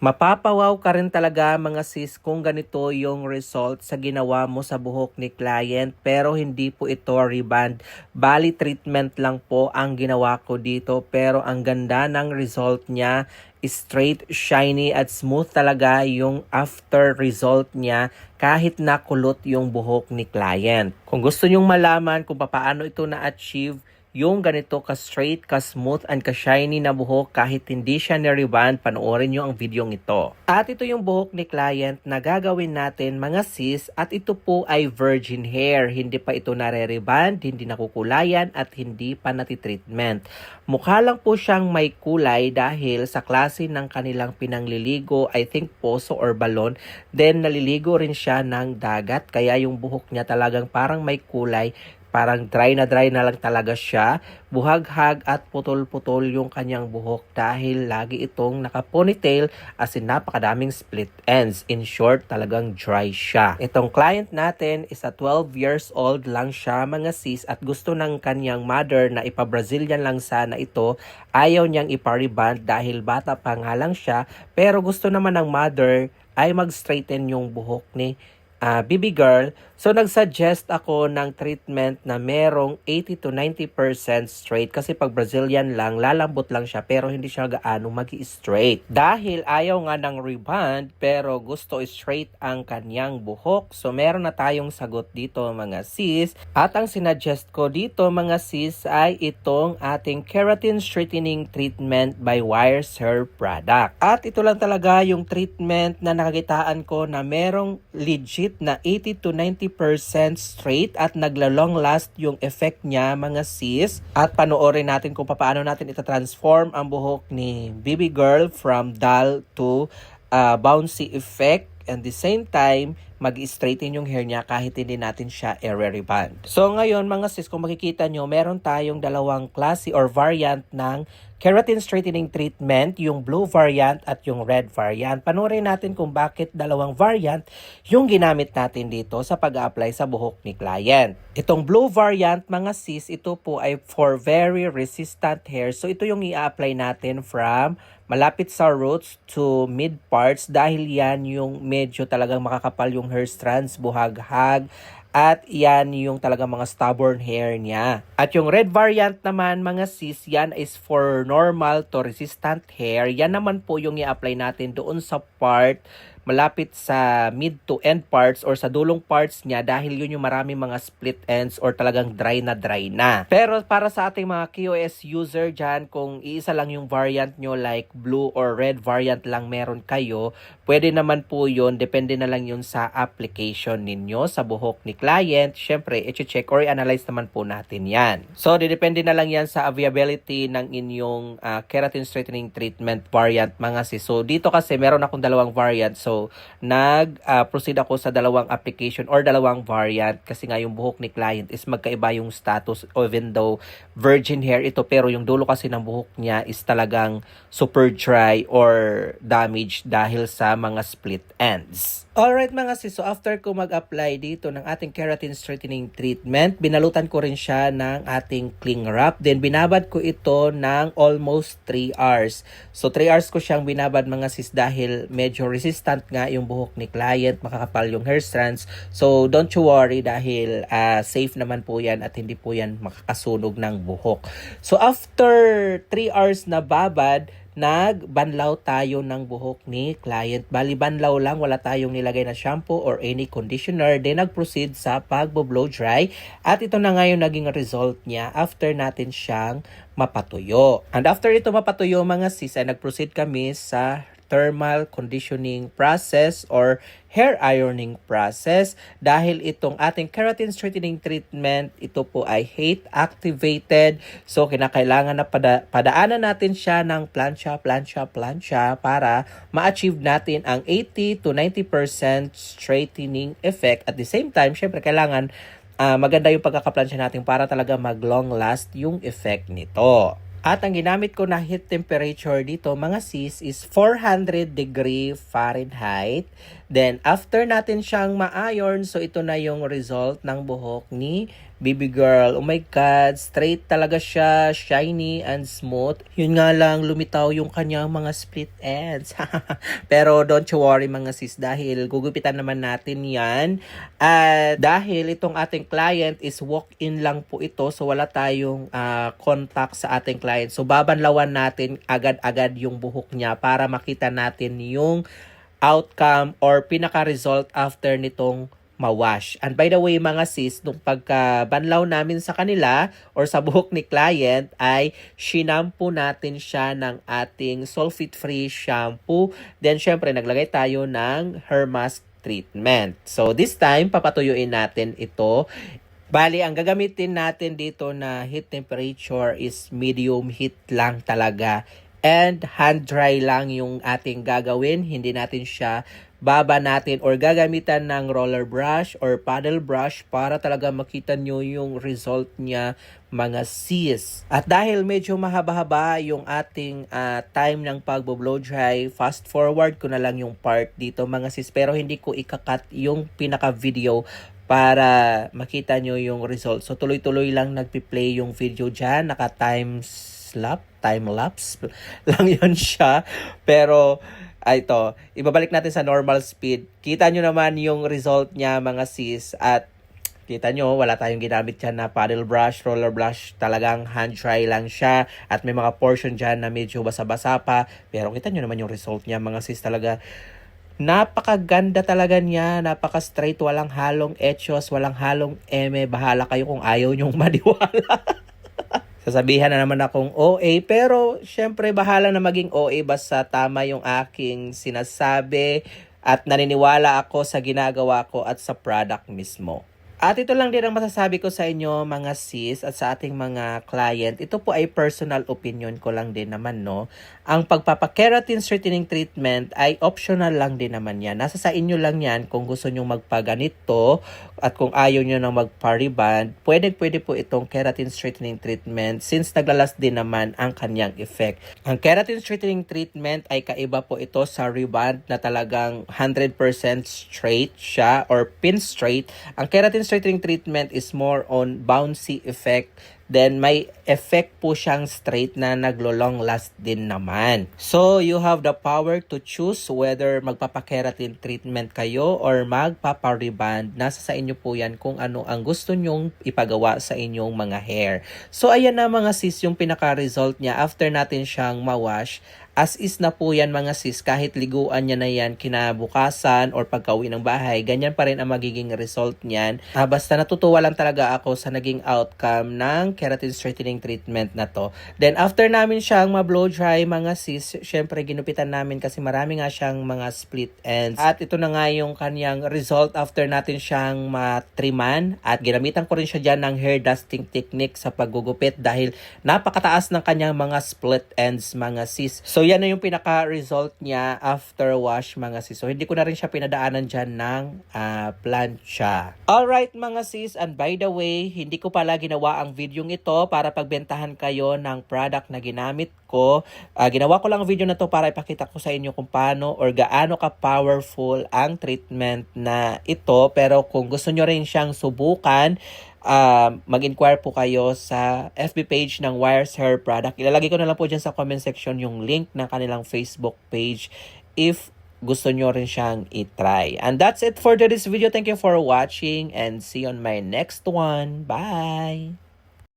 Mapapawaw ka rin talaga mga sis kung ganito yung result sa ginawa mo sa buhok ni client pero hindi po ito reband. Bali treatment lang po ang ginawa ko dito pero ang ganda ng result niya straight, shiny at smooth talaga yung after result niya kahit nakulot yung buhok ni client. Kung gusto nyong malaman kung paano ito na-achieve, yung ganito ka-straight, ka-smooth, and ka-shiny na buhok kahit hindi siya ni-reband, panoorin nyo ang videong ito. At ito yung buhok ni client na gagawin natin mga sis at ito po ay virgin hair. Hindi pa ito nare-reband, hindi nakukulayan at hindi pa natitreatment. Mukha lang po siyang may kulay dahil sa klase ng kanilang pinangliligo, I think poso or balon, then naliligo rin siya ng dagat kaya yung buhok niya talagang parang may kulay Parang dry na dry na lang talaga siya. Buhaghag at putol-putol yung kanyang buhok dahil lagi itong naka-ponytail as in napakadaming split ends. In short, talagang dry siya. Itong client natin is a 12 years old lang siya mga sis at gusto ng kanyang mother na ipa-Brazilian lang sana ito. Ayaw niyang ipa-reband dahil bata pa nga lang siya pero gusto naman ng mother ay mag-straighten yung buhok ni uh, baby girl. So, nag-suggest ako ng treatment na merong 80 to 90% straight kasi pag Brazilian lang, lalambot lang siya pero hindi siya gaano mag straight Dahil ayaw nga ng rebond pero gusto straight ang kanyang buhok. So, meron na tayong sagot dito mga sis. At ang sinuggest ko dito mga sis ay itong ating keratin straightening treatment by Wires Hair Product. At ito lang talaga yung treatment na nakakitaan ko na merong legit na 80 to 90 50% straight at nagla-long last yung effect niya mga sis. At panoorin natin kung paano natin ita-transform ang buhok ni Baby Girl from dull to uh, bouncy effect and the same time mag-straighten yung hair niya kahit hindi natin siya i-reband. So ngayon mga sis, kung makikita nyo, meron tayong dalawang klase or variant ng keratin straightening treatment, yung blue variant at yung red variant. Panurin natin kung bakit dalawang variant yung ginamit natin dito sa pag-apply sa buhok ni client. Itong blue variant, mga sis, ito po ay for very resistant hair. So ito yung i-apply natin from malapit sa roots to mid parts dahil yan yung medyo talagang makakapal yung hair strands, buhaghag, at yan yung talaga mga stubborn hair niya. At yung red variant naman mga sis, yan is for normal to resistant hair. Yan naman po yung i-apply natin doon sa part malapit sa mid to end parts or sa dulong parts niya dahil yun yung marami mga split ends or talagang dry na dry na. Pero para sa ating mga QoS user dyan, kung iisa lang yung variant nyo like blue or red variant lang meron kayo, pwede naman po yun, depende na lang yun sa application ninyo, sa buhok ni client. Siyempre, i-check or i-analyze naman po natin yan. So, depende na lang yan sa availability ng inyong uh, keratin straightening treatment variant mga sis. So, dito kasi meron akong dalawang variant. So, So, nag-proceed uh, ako sa dalawang application or dalawang variant kasi nga yung buhok ni client is magkaiba yung status even though virgin hair ito pero yung dulo kasi ng buhok niya is talagang super dry or damaged dahil sa mga split ends. Alright mga sis, so after ko mag-apply dito ng ating keratin straightening treatment, binalutan ko rin siya ng ating cling wrap. Then binabad ko ito ng almost 3 hours. So 3 hours ko siyang binabad mga sis dahil medyo resistant nga yung buhok ni client, makakapal yung hair strands. So don't you worry dahil uh, safe naman po yan at hindi po yan makakasunog ng buhok. So after 3 hours na babad, nagbanlaw tayo ng buhok ni client. Bali, banlaw lang, wala tayong nilagay na shampoo or any conditioner. Then, nag-proceed sa pagbo-blow dry. At ito na nga yung naging result niya after natin siyang mapatuyo. And after ito mapatuyo mga sis, ay nag-proceed kami sa thermal conditioning process or hair ironing process. Dahil itong ating keratin straightening treatment ito po ay heat activated. So kinakailangan na pada, padaanan natin siya ng plancha plancha plancha para ma-achieve natin ang 80 to 90% straightening effect. At the same time syempre kailangan uh, maganda yung pagkakaplansya natin para talaga mag long last yung effect nito at ang ginamit ko na heat temperature dito mga sis is 400 degree Fahrenheit. Then after natin siyang ma-iron, so ito na yung result ng buhok ni baby girl. Oh my God, straight talaga siya, shiny and smooth. Yun nga lang, lumitaw yung kanyang mga split ends. Pero don't you worry mga sis, dahil gugupitan naman natin yan. At dahil itong ating client is walk-in lang po ito, so wala tayong ah, contact sa ating client. So babanlawan natin agad-agad yung buhok niya para makita natin yung outcome or pinaka-result after nitong mawash. And by the way mga sis, nung pagkabanlaw namin sa kanila or sa buhok ni client ay shinampo natin siya ng ating sulfate-free shampoo. Then syempre naglagay tayo ng hair mask treatment. So this time papatuyuin natin ito. Bali, ang gagamitin natin dito na heat temperature is medium heat lang talaga. And hand dry lang yung ating gagawin. Hindi natin siya baba natin or gagamitan ng roller brush or paddle brush para talaga makita nyo yung result niya mga sis. At dahil medyo mahaba-haba yung ating ah, time ng pagbo-blow dry, fast forward ko na lang yung part dito mga sis. Pero hindi ko ikakat yung pinaka-video para makita nyo yung result. So tuloy-tuloy lang nagpi-play yung video dyan. Naka-time slap, time lapse lang yun siya. Pero ay ito, ibabalik natin sa normal speed. Kita nyo naman yung result niya mga sis at kita nyo, wala tayong ginamit dyan na paddle brush, roller brush, talagang hand dry lang siya at may mga portion dyan na medyo basa-basa pa. Pero kita nyo naman yung result niya mga sis talaga. Napakaganda talaga niya, napaka-straight, walang halong etchos, walang halong eme. Bahala kayo kung ayaw nyong maniwala. Sasabihan na naman akong OA, pero syempre bahala na maging OA basta tama yung aking sinasabi at naniniwala ako sa ginagawa ko at sa product mismo. At ito lang din ang masasabi ko sa inyo mga sis at sa ating mga client. Ito po ay personal opinion ko lang din naman no. Ang pagpapakeratin straightening treatment ay optional lang din naman yan. Nasa sa inyo lang yan kung gusto nyo magpaganito at kung ayaw nyo nang magpa-reband, pwede pwede po itong keratin straightening treatment since naglalas din naman ang kanyang effect. Ang keratin straightening treatment ay kaiba po ito sa reband na talagang 100% straight siya or pin straight. Ang keratin straightening treatment is more on bouncy effect Then may effect po siyang straight na naglo-long last din naman. So you have the power to choose whether magpapakeratin treatment kayo or magpapariband. Nasa sa inyo po yan kung ano ang gusto nyong ipagawa sa inyong mga hair. So ayan na mga sis yung pinaka-result niya after natin siyang mawash. As is na po yan mga sis, kahit liguan niya na yan kinabukasan or pagkauwi ng bahay, ganyan pa rin ang magiging result niyan. Ah, basta natutuwa lang talaga ako sa naging outcome ng keratin straightening treatment na to. Then after namin siyang ma-blow dry mga sis, syempre ginupitan namin kasi marami nga siyang mga split ends. At ito na nga yung kanyang result after natin siyang matriman at ginamitan ko rin siya dyan ng hair dusting technique sa paggugupit dahil napakataas ng kanyang mga split ends mga sis. So yan na yung pinaka-result niya after wash mga sis. So hindi ko na rin siya pinadaanan dyan ng ah, plancha. Alright mga sis, and by the way, hindi ko pala ginawa ang video ito para pagbentahan kayo ng product na ginamit ko. Ah, ginawa ko lang ang video na to para ipakita ko sa inyo kung paano or gaano ka-powerful ang treatment na ito. Pero kung gusto nyo rin siyang subukan, uh, mag-inquire po kayo sa FB page ng Wires Hair Product. Ilalagay ko na lang po dyan sa comment section yung link ng kanilang Facebook page if gusto nyo rin siyang itry. And that's it for today's video. Thank you for watching and see you on my next one. Bye!